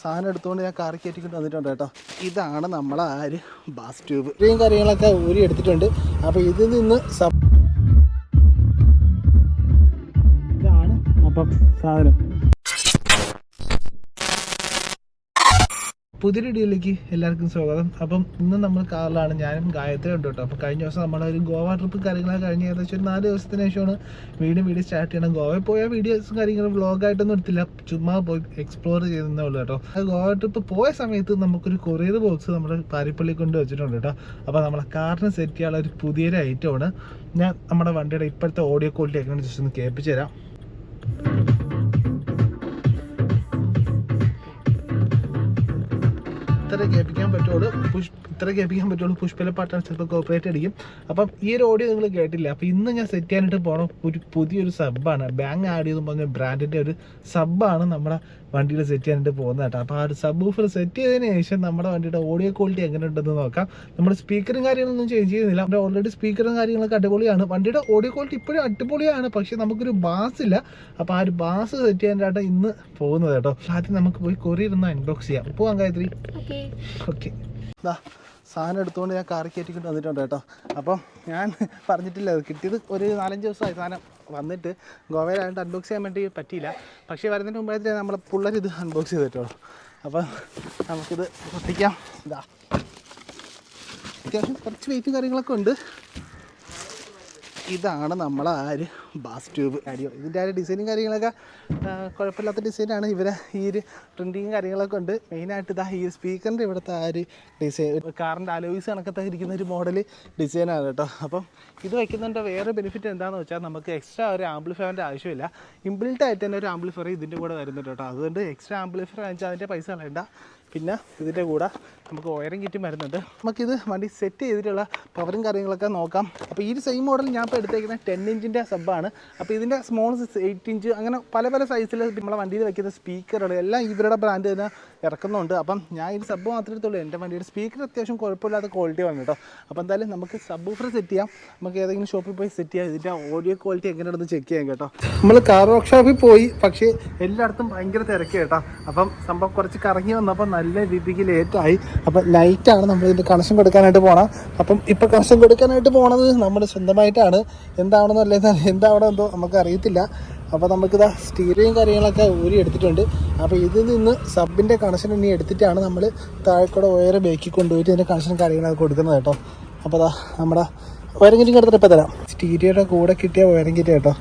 സാധനം എടുത്തുകൊണ്ട് ഞാൻ കാറി കയറ്റിക്കൊണ്ട് വന്നിട്ടുണ്ട് കേട്ടോ. ഇതാണ് നമ്മളെ ആ ഒരു ബാസ് ട്യൂബ്. ഇത്രയും കാര്യങ്ങളൊക്കെ ഊരി എടുത്തിട്ടുണ്ട്. അപ്പോൾ ഇതിൽ നിന്ന് ഇതാണ് അപ്പം സാധനം. പുതിയൊരു വീഡിയോയിലേക്ക് എല്ലാവർക്കും സ്വാഗതം. അപ്പം ഇന്ന് നമ്മൾ കാറിലാണ്. ഞാനും ഗായത്രി ഉണ്ട് കേട്ടോ. അപ്പോൾ കഴിഞ്ഞ ദിവസം നമ്മുടെ ഒരു ഗോവ ട്രിപ്പ് കാര്യങ്ങളൊക്കെ കഴിഞ്ഞ് ഏകദേശം ഒരു നാല് ദിവസത്തിന് ശേഷമാണ് വീണ്ടും വീഡിയോ സ്റ്റാർട്ട് ചെയ്യണം ഗോവയിൽ പോയ വീഡിയോസും കാര്യങ്ങളും വ്ളോഗായിട്ടൊന്നും എടുത്തില്ല. ചുമ്മാ പോയി എക്സ്പ്ലോർ ചെയ്തേ ഉള്ളൂ കേട്ടോ. അത് ഗോവ ട്രിപ്പ് പോയ സമയത്ത് നമുക്കൊരു കൊറിയർ ബോക്സ് നമ്മുടെ പാരിപ്പള്ളി കൊണ്ട് വെച്ചിട്ടുണ്ട് കേട്ടോ. അപ്പോൾ നമ്മളെ കാറിന് സെറ്റ് ചെയ്യാനുള്ള ഒരു പുതിയൊരു ഐറ്റമാണ് ഞാൻ നമ്മുടെ വണ്ടിയുടെ ഇപ്പോഴത്തെ ഓഡിയോ ക്വാളിറ്റി എങ്ങനെ ജസ്റ്റ് ഒന്ന് കേൾപ്പിച്ച് തരാം. तर घ्या കേൾപ്പിക്കാൻ പറ്റുള്ളൂ. പുഷ് ഇത്ര കേൾപ്പിക്കാൻ പറ്റുള്ളൂ. പുഷ്പല പാട്ടാണ് ചിലപ്പോൾ കോപ്പറേറ്റ് അടിക്കും. അപ്പം ഈ ഒരു ഓഡിയോ നിങ്ങൾ കേട്ടില്ല? അപ്പം ഇന്ന് ഞാൻ സെറ്റ് ചെയ്യാനായിട്ട് പോണ ഒരു പുതിയൊരു സബ്ബാണ് ബാങ്ക് ആഡ് ചെയ്തെന്ന് പറഞ്ഞ ബ്രാൻഡിന്റെ ഒരു സബ്ബാണ് നമ്മുടെ വണ്ടിയിൽ സെറ്റ് ചെയ്യാനായിട്ട് പോകുന്നത് കേട്ടോ. അപ്പോൾ ആ ഒരു സബ് ഊഫർ സെറ്റ് ചെയ്തതിന് ശേഷം നമ്മുടെ വണ്ടിയുടെ ഓഡിയോ ക്വാളിറ്റി എങ്ങനെ ഉണ്ടെന്ന് നോക്കാം നമ്മൾ സ്പീക്കറും കാര്യങ്ങളൊന്നും ചേഞ്ച് ചെയ്യുന്നില്ല. നമ്മുടെ ഓൾറെഡി സ്പീക്കറും കാര്യങ്ങളൊക്കെ അടിപൊളിയാണ്. വണ്ടിയുടെ ഓഡിയോ ക്വാളിറ്റി ഇപ്പോഴും അടിപൊളിയാണ്. പക്ഷേ നമുക്കൊരു ബാസ് ഇല്ല. അപ്പോൾ ആ ഒരു ബാസ് സെറ്റ് ചെയ്യാനായിട്ട് ഇന്ന് പോകുന്നത് കേട്ടോ. ആദ്യം നമുക്ക് പോയി കൊറിയർ ഒന്ന് അൺബോക്സ് ചെയ്യാം. പോവാം ഗായത്രി. Okay okay. ഇതാ സാധനം എടുത്തുകൊണ്ട് ഞാൻ കാറി കയറ്റിക്കൊണ്ട് വന്നിട്ടുണ്ട് കേട്ടോ. അപ്പം ഞാൻ പറഞ്ഞിട്ടില്ല കിട്ടിയത് ഒരു നാലഞ്ച് ദിവസമായി സാധനം വന്നിട്ട്. ഗോവയിലായിട്ട് അൺബോക്സ് ചെയ്യാൻ വേണ്ടി പറ്റിയില്ല. പക്ഷേ വരുന്നതിന് മുമ്പായിട്ട് നമ്മളെ പിള്ളേർ ഇത് അൺബോക്സ് ചെയ്തിട്ടുള്ളൂ. അപ്പം നമുക്കിത് പൊട്ടിക്കാം. ഇതാ അത്യാവശ്യം കുറച്ച് വെയിറ്റും കാര്യങ്ങളൊക്കെ ഉണ്ട്. ഇതാണ് നമ്മളാര് ബാസ് ട്യൂബ് അടിയോ ഇതിന്റെ ആ ഡിസൈനും കാര്യങ്ങളൊക്കെ കുഴപ്പമില്ലാത്ത ഡിസൈനാണ് ഇവരെ ഈ ഒരു പ്രിന്റിങ്ങും കാര്യങ്ങളൊക്കെ ഉണ്ട്. മെയിനായിട്ട് ഇതാ ഈ സ്പീക്കറിന്റെ ഇവിടുത്തെ ആ ഒരു ഡിസൈൻ കാറിന്റെ അലോയ്സ് കണക്കത്തെ ഇരിക്കുന്ന ഒരു മോഡൽ ഡിസൈനാണ് കേട്ടോ. അപ്പം ഇത് വയ്ക്കുന്നതിന്റെ വേറെ ബെനിഫിറ്റ് എന്താണെന്ന് വെച്ചാൽ നമുക്ക് എക്സ്ട്രാ ഒരു ആംപ്ലിഫയറിന്റെ ആവശ്യമില്ല. ഇംബിൾട്ട് ആയിട്ട് തന്നെ ഒരു ആംപ്ലിഫയർ ഇതിന്റെ കൂടെ വരുന്നുണ്ട് കേട്ടോ. അതുകൊണ്ട് എക്സ്ട്രാ ആംപ്ലിഫയർ വാങ്ങിച്ചാൽ അതിന്റെ പൈസ കളയണ്ട. പിന്നെ ഇതിന്റെ കൂടെ നമുക്ക് വയറിംഗ് കിറ്റും വരുന്നുണ്ട്. നമുക്കിത് വണ്ടി സെറ്റ് ചെയ്തിട്ടുള്ള പവറും കാര്യങ്ങളൊക്കെ നോക്കാം. അപ്പോൾ ഈ സെയിം മോഡൽ ഞാൻ ഇപ്പോൾ എടുത്തേക്കുന്ന ടെൻ ഇഞ്ചിന്റെ സബ്ബാണ് അപ്പോൾ ഇതിന്റെ സ്മോൾ എയ്റ്റ് ഇഞ്ച് അങ്ങനെ പല പല സൈസിൽ നമ്മളെ വണ്ടിയിൽ വെക്കുന്ന സ്പീക്കറുകൾ എല്ലാം ഇവരുടെ ബ്രാൻഡ് തന്നെ ഇറക്കുന്നുണ്ട്. അപ്പം ഞാൻ ഈ സബ് മാത്രമേ എടുത്തുള്ളൂ. എന്റെ വണ്ടിയുടെ സ്പീക്കർ അത്യാവശ്യം കുഴപ്പമില്ലാത്ത ക്വാളിറ്റി വന്നു കേട്ടോ. അപ്പോൾ എന്തായാലും നമുക്ക് സബ് ഓഫർ സെറ്റ് ചെയ്യാം. നമുക്ക് ഏതെങ്കിലും ഷോപ്പിൽ പോയി സെറ്റ് ചെയ്യാം. ഇതിന്റെ ഓഡിയോ ക്വാളിറ്റി എങ്ങനെയാണെന്ന് ചെക്ക് ചെയ്യാം കേട്ടോ. നമ്മൾ കാർ വർക്ക്ഷോപ്പിൽ പോയി. പക്ഷേ എല്ലായിടത്തും ഭയങ്കര തിരക്ക് കേട്ടോ. അപ്പം സംഭവം കുറച്ച് കറങ്ങി വന്നപ്പോൾ നല്ല രീതിക്ക് ലേറ്റായി അപ്പം ലൈറ്റാണ് നമ്മൾ ഇതിന്റെ കണക്ഷൻ കൊടുക്കാനായിട്ട് പോകണം അപ്പം ഇപ്പം കണക്ഷൻ കൊടുക്കാനായിട്ട് പോണത് നമ്മൾ സ്വന്തമായിട്ടാണ്. എന്താണെന്നല്ലേ അല്ലെങ്കിൽ എന്താവണോ എന്തോ നമുക്ക് അറിയത്തില്ല. അപ്പോൾ നമുക്കിതാ സ്റ്റീരിയും കാര്യങ്ങളൊക്കെ ഊരി എടുത്തിട്ടുണ്ട്. അപ്പോൾ ഇതിൽ നിന്ന് സബിന്റെ കണക്ഷൻ ഇനി എടുത്തിട്ടാണ് നമ്മൾ താഴെക്കൂടെ വയറ് ബേക്കിൽ കൊണ്ടുപോയിട്ട് ഇതിന്റെ കണക്ഷൻ കാര്യങ്ങളൊക്കെ കൊടുക്കുന്നത് കേട്ടോ. അപ്പോൾ അതാ നമ്മുടെ വയറിംഗ് കിറ്റും കൊടുത്തിട്ട് ഇപ്പോൾ തരാം. സ്റ്റീരിയുടെ കൂടെ കിട്ടിയ വയറിംഗ് കിറ്റ് കേട്ടോ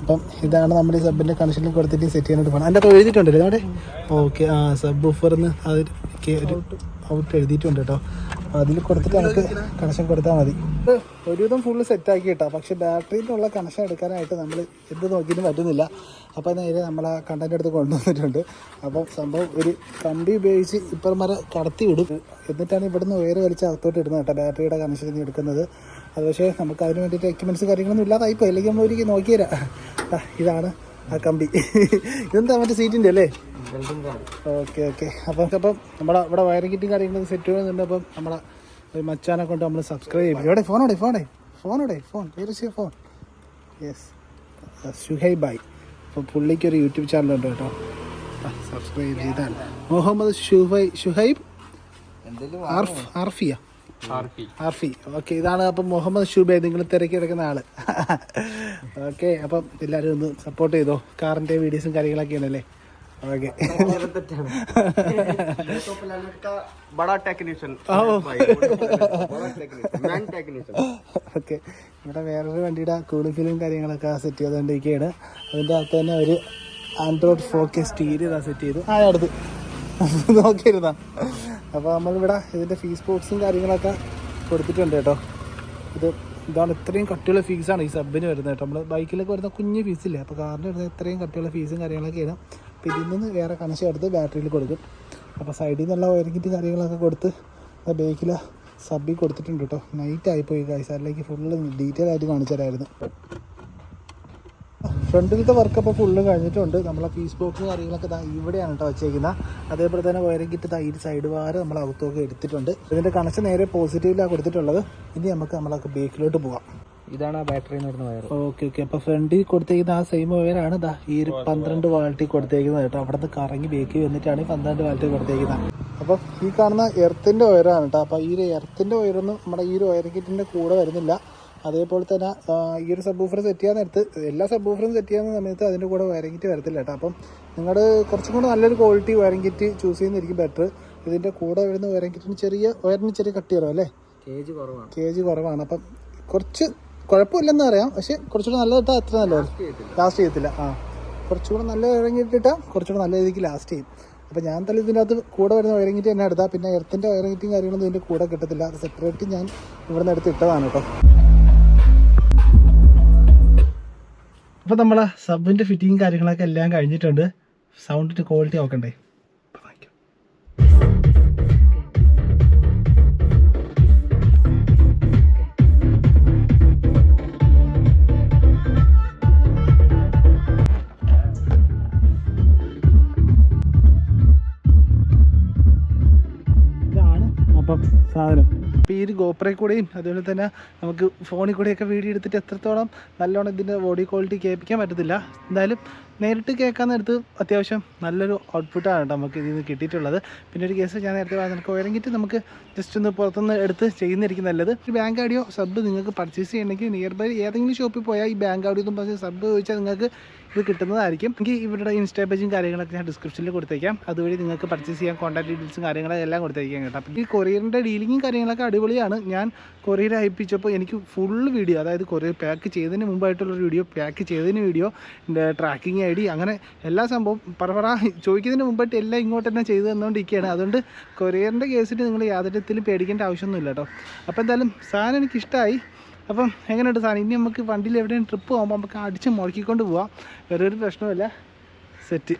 അപ്പം ഇതാണ് നമ്മൾ ഈ സബിന്റെ കണക്ഷനിൽ കൊടുത്തിട്ട് സെറ്റ് ചെയ്യാനായിട്ട് പോകണം അതിന്റെ അകത്ത് എഴുതിയിട്ടുണ്ടല്ലോ അവിടെ? ഓക്കെ ആ സബ് ഓഫർന്ന് അത് ഒരു ഔട്ട് എഴുതിയിട്ടുണ്ട് കേട്ടോ അതിൽ കൊടുത്തിട്ട് നമുക്ക് കണക്ഷൻ കൊടുത്താൽ മതി. ഒരുവിധം ഫുള്ള് സെറ്റാക്കി കേട്ടോ പക്ഷെ ബാറ്ററിയിലുള്ള കണക്ഷൻ എടുക്കാനായിട്ട് നമ്മൾ എന്ത് നോക്കിയിട്ടും പറ്റുന്നില്ല. അപ്പോൾ നേരെ നമ്മൾ ആ കണ്ടന്റെ അടുത്ത് കൊണ്ടുവന്നിട്ടുണ്ട്. അപ്പം സംഭവം ഒരു കമ്പി ഉപയോഗിച്ച് ഇപ്പം വരെ കടത്തി വിടും. എന്നിട്ടാണ് ഇവിടുന്ന് ഉയരെ വലിച്ച് അകത്തോട്ട് ഇടുന്നത് കേട്ടോ. ബാറ്ററിയുടെ കണക്ഷൻ എടുക്കുന്നത്. അത് പക്ഷേ നമുക്ക് അതിന് വേണ്ടിയിട്ട് എക്യുപ്മെന്റ്സ് കാര്യങ്ങളൊന്നും ഇല്ലാതായിപ്പോൾ അല്ലെങ്കിൽ നമ്മൾ ഒരിക്കൽ നോക്കിയരാ ഇതാണ് ആ കമ്പി. ഇതെന്താ മറ്റേ സീറ്റിന്റെ അല്ലേ? Okay okay. അപ്പം അപ്പം നമ്മുടെ ഇവിടെ വയറിംഗ് കിറ്റും കാര്യങ്ങളൊക്കെ സെറ്റ് ചെയ്യുന്നുണ്ട്. അപ്പം നമ്മളെ ഒരു മച്ചാനെ കൊണ്ട് നമ്മൾ സബ്സ്ക്രൈബ് ചെയ്യും. എവിടെ? ഫോണോടെ ഫോണേ ഫോണോടെ ഫോൺ പേര് ഫോൺ യെസ് ഷുഹൈ ബായ് അപ്പോൾ പുള്ളിക്ക് ഒരു യൂട്യൂബ് ചാനലുണ്ട് കേട്ടോ. സബ്സ്ക്രൈബ് ചെയ്താൽ മുഹമ്മദ് ഷുഹൈ ഷുഹൈബ്? ആർഫ് ആർഫിയ? ആർഫി. ഓക്കെ ഇതാണ് അപ്പം മുഹമ്മദ് ഷുബൈ നിങ്ങൾ തിരക്കി എടുക്കുന്ന ആൾ. ഓക്കെ അപ്പം എല്ലാവരും ഒന്ന് സപ്പോർട്ട് ചെയ്തോ? കാറിന്റെ വീഡിയോസും കാര്യങ്ങളൊക്കെ അല്ലേ? ഓക്കെ बड़ा ടെക്നീഷ്യൻ ഓക്കെ ഇവിടെ വേറൊരു വണ്ടിയുടെ കൂളിംഗ് കാര്യങ്ങളൊക്കെ സെറ്റ് ചെയ്തുകൊണ്ടിരിക്കുകയാണ്. അതിന്റെ അകത്ത് തന്നെ ഒരു ആൻഡ്രോയിഡ് ഫോക്കസ് സ്റ്റീരിയോ സെറ്റ് ചെയ്തു. ആ അടുത്ത്. നോക്കിയിരുന്നാ? അപ്പോൾ നമ്മളിവിടെ ഇതിന്റെ ഫീസ് ബോക്സും കാര്യങ്ങളൊക്കെ കൊടുത്തിട്ടുണ്ട് കേട്ടോ. ഇത് ഇതാണ് ഇത്രയും കട്ടിയുള്ള ഫീസാണ് ഈ സബിന് വരുന്നത് കേട്ടോ. നമ്മൾ ബൈക്കിലൊക്കെ വരുന്ന കുഞ്ഞ് ഫീസില്ലേ അപ്പോൾ കാറിന് വരുന്ന ഇത്രയും കട്ടിയുള്ള ഫീസും കാര്യങ്ങളൊക്കെ ആണ് അപ്പോൾ ഇതിൽ നിന്ന് വേറെ കണക്ഷൻ എടുത്ത് ബാറ്ററിയിൽ കൊടുക്കും. അപ്പോൾ സൈഡിൽ നിന്നുള്ള വയറിങ്ങിന്റെ കാര്യങ്ങളൊക്കെ കൊടുത്ത് ബേക്കിൽ സബിൽ കൊടുത്തിട്ടുണ്ട് കേട്ടോ. നൈറ്റ് ആയിപ്പോയി ഗൈസ് അതിലേക്ക് ഫുള്ള് ഡീറ്റെയിൽ ആയിട്ട് കാണിച്ചു തരായിരുന്നു ഫ്രണ്ടിലത്തെ വർക്ക് അപ്പോൾ ഫുള്ള് കഴിഞ്ഞിട്ടുണ്ട്. നമ്മളെ ഫീസ് ബോക്സ് കാര്യങ്ങളൊക്കെ ദാ ഇവിടെയാണ് കേട്ടോ വെച്ചേക്കുന്നത് അതേപോലെ തന്നെ വയറിംഗ് തൈര് ഈ സൈഡ് വാര നമ്മൾ അകത്തൊക്കെ എടുത്തിട്ടുണ്ട്. ഇതിന്റെ കണക്ഷൻ നേരെ പോസിറ്റീവിലാണ് കൊടുത്തിട്ടുള്ളത്. ഇനി നമുക്ക് നമ്മളൊക്കെ ബേക്കിലോട്ട് പോകാം ഇതാണ് ആ ബാറ്ററി എന്ന് പറയുന്ന വയർ ഓക്കെ ഓക്കെ അപ്പോൾ ഫ്രണ്ടിൽ കൊടുത്തേക്കുന്ന ആ സെയിം വയറാണ് ഇതാ ഈ ഒരു പന്ത്രണ്ട് വാൾട്ടി കൊടുത്തേക്കുന്നത് കേട്ടോ. അവിടെ നിന്ന് കറങ്ങി ബേക്ക് വന്നിട്ടാണ് ഈ പന്ത്രണ്ട് വാൾട്ടി കൊടുത്തേക്കുന്നത് അപ്പോൾ ഈ കാണുന്ന എർത്തിന്റെ വയറാണ് കേട്ടോ അപ്പോൾ ഈ ഒരു എർത്തിന്റെ വയറൊന്നും നമ്മുടെ ഈ ഒരു വയറിംഗ് കിറ്റിന്റെ കൂടെ വരുന്നില്ല. അതേപോലെ തന്നെ ഈ ഒരു സബ് ഊഫർ സെറ്റ് ചെയ്യാൻ നേരത്ത് എല്ലാ സബ് ഊഫറും സെറ്റ് ചെയ്യുന്ന സമയത്ത് അതിന്റെ കൂടെ വയറിംഗ് കിറ്റ് വരത്തില്ല കേട്ടോ. അപ്പം നിങ്ങൾ കുറച്ചും കൂടെ നല്ലൊരു ക്വാളിറ്റി വയറിംഗ് കിറ്റ് ചൂസ് ചെയ്യുന്നതായിരിക്കും ബെറ്റർ ഇതിന്റെ കൂടെ വരുന്ന വയറിംഗ് കിറ്റിന് ചെറിയ വയറിന് ചെറിയ കട്ട് ചെയ്യണം അല്ലേ? കേജ് കുറവാണ്. കേജ് കുറവാണ്. അപ്പം കുറച്ച് കുഴപ്പമില്ലെന്ന് അറിയാം പക്ഷേ കുറച്ചുകൂടെ നല്ലതിട്ടാൽ അത്ര നല്ലത് ലാസ്റ്റ് ചെയ്യത്തില്ല. ആ. കുറച്ചുകൂടെ നല്ല ഇറങ്ങിയിട്ടിട്ടാൽ കുറച്ചുകൂടെ നല്ല രീതിക്ക് ലാസ്റ്റ് ചെയ്യും. അപ്പോൾ ഞാൻ തന്നെ ഇതിന്റെ അകത്ത് കൂടെ വരുന്ന വയറിങ്ങിറ്റ് തന്നെ എടുത്താൽ പിന്നെ എർത്തിന്റെ വയറിങ്ങിറ്റും കാര്യങ്ങളൊന്നും ഇതിന്റെ കൂടെ കിട്ടത്തില്ല. അത് സെപ്പറേറ്റ് ഞാൻ ഇവിടെ നിന്ന് എടുത്ത് ഇട്ടതാണ് കേട്ടോ. അപ്പോൾ നമ്മളെ സബിന്റെ ഫിറ്റിങ്ങും കാര്യങ്ങളൊക്കെ എല്ലാം കഴിഞ്ഞിട്ടുണ്ട്. സൗണ്ടിന്റെ ക്വാളിറ്റി നോക്കണ്ടേ? ഈ ഒരു ഗോപ്രയിൽ കൂടെയും അതുപോലെ തന്നെ നമുക്ക് ഫോണിൽ കൂടെയൊക്കെ വീഡിയോ എടുത്തിട്ട് എത്രത്തോളം നല്ലോണം ഇതിന്റെ ബോഡി ക്വാളിറ്റി കേൾപ്പിക്കാൻ പറ്റത്തില്ല. എന്തായാലും നേരിട്ട് കേൾക്കാമെന്നെടുത്ത് അത്യാവശ്യം നല്ലൊരു ഔട്ട്പുട്ടാണ് കേട്ടോ നമുക്ക് ഇതിൽ നിന്ന് കിട്ടിയിട്ടുള്ളത്. പിന്നെ ഒരു കേസ് ഞാൻ നേരത്തെ പറഞ്ഞു നമുക്ക് നമുക്ക് ജസ്റ്റ് ഒന്ന് പുറത്തുനിന്ന് എടുത്ത് ചെയ്യുന്നതായിരിക്കും നല്ലത്. ഒരു ബാങ്ക് ആഡിയോ സബ് നിങ്ങൾക്ക് പർച്ചേസ് ചെയ്യണമെങ്കിൽ നിയർ ബൈ ഏതെങ്കിലും ഷോപ്പിൽ പോയാൽ ഈ ബാങ്ക് ആഡിയോ ഒന്നും പറഞ്ഞ് സബ് ചോദിച്ചാൽ നിങ്ങൾക്ക് ഇത് കിട്ടുന്നതായിരിക്കും. എനിക്ക് ഇവരുടെ ഇൻസ്റ്റാ പേജും കാര്യങ്ങളൊക്കെ ഞാൻ ഡിസ്ക്രിപ്ഷനിൽ കൊടുത്തേക്കാം. അതുവഴി നിങ്ങൾക്ക് പർച്ചേസ് ചെയ്യാൻ കോൺടാക്ട് ഡീറ്റെയിൽസും കാര്യങ്ങളും എല്ലാം കൊടുത്തേക്കാം കേട്ടോ. ഈ കൊറിയറിന്റെ ഡീലിങ്ങും കാര്യങ്ങളൊക്കെ അടിപൊളിയാണ്. ഞാൻ കൊറിയർ അയപ്പിച്ചപ്പോൾ എനിക്ക് ഫുൾ വീഡിയോ അതായത് കൊറിയർ പാക്ക് ചെയ്തതിന് മുമ്പായിട്ടുള്ളൊരു വീഡിയോ പാക്ക് ചെയ്തതിന് വീഡിയോ ട്രാക്കിംഗ് ഐ ഡി അങ്ങനെ എല്ലാ സംഭവം പറ പറ ചോദിക്കുന്നതിന് മുമ്പായിട്ട് എല്ലാം ഇങ്ങോട്ട് തന്നെ ചെയ്തു തന്നുകൊണ്ടിരിക്കുകയാണ് അതുകൊണ്ട് കൊറിയറിന്റെ കേസിൽ നിങ്ങൾ യാതൊരു പേടിക്കേണ്ട ആവശ്യമൊന്നുമില്ല കേട്ടോ. അപ്പോൾ എന്തായാലും സാധനം എനിക്കിഷ്ടമായി അപ്പം എങ്ങനെയുണ്ട് സാധനം ഇനി നമുക്ക് വണ്ടിയിൽ എവിടെയും ട്രിപ്പ് പോകുമ്പോൾ നമുക്ക് അടിച്ച് മുഴക്കിക്കൊണ്ട് പോവാം. വേറെ ഒരു പ്രശ്നമില്ല സെറ്റ്